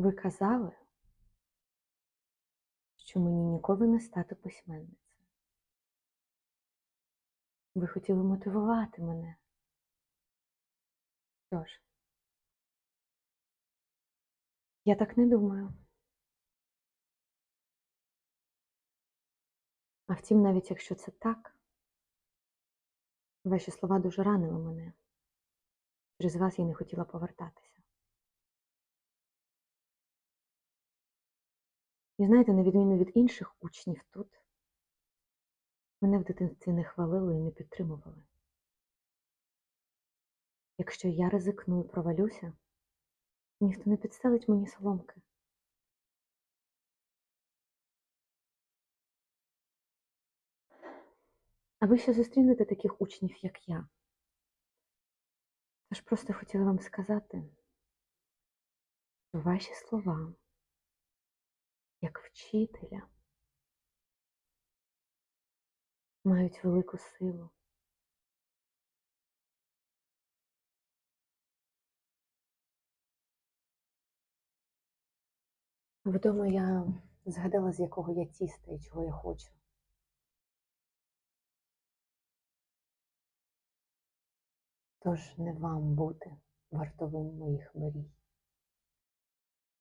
Ви казали, що мені ніколи не стати письменницею. Ви хотіли мотивувати мене. Що ж, я так не думаю. А втім, навіть якщо це так, ваші слова дуже ранили мене. Через вас я не хотіла повертатися. І знаєте, на відміну від інших учнів тут, мене в дитинстві не хвалили і не підтримували. Якщо я ризикну і провалюся, ніхто не підстелить мені соломки. А ви ще зустрінете таких учнів, як я. Тож просто хотіла вам сказати, що ваші слова, вчителя, мають велику силу. Вдома я згадала, з якого я тіста і чого я хочу. Тож не вам бути вартовим моїх мрій.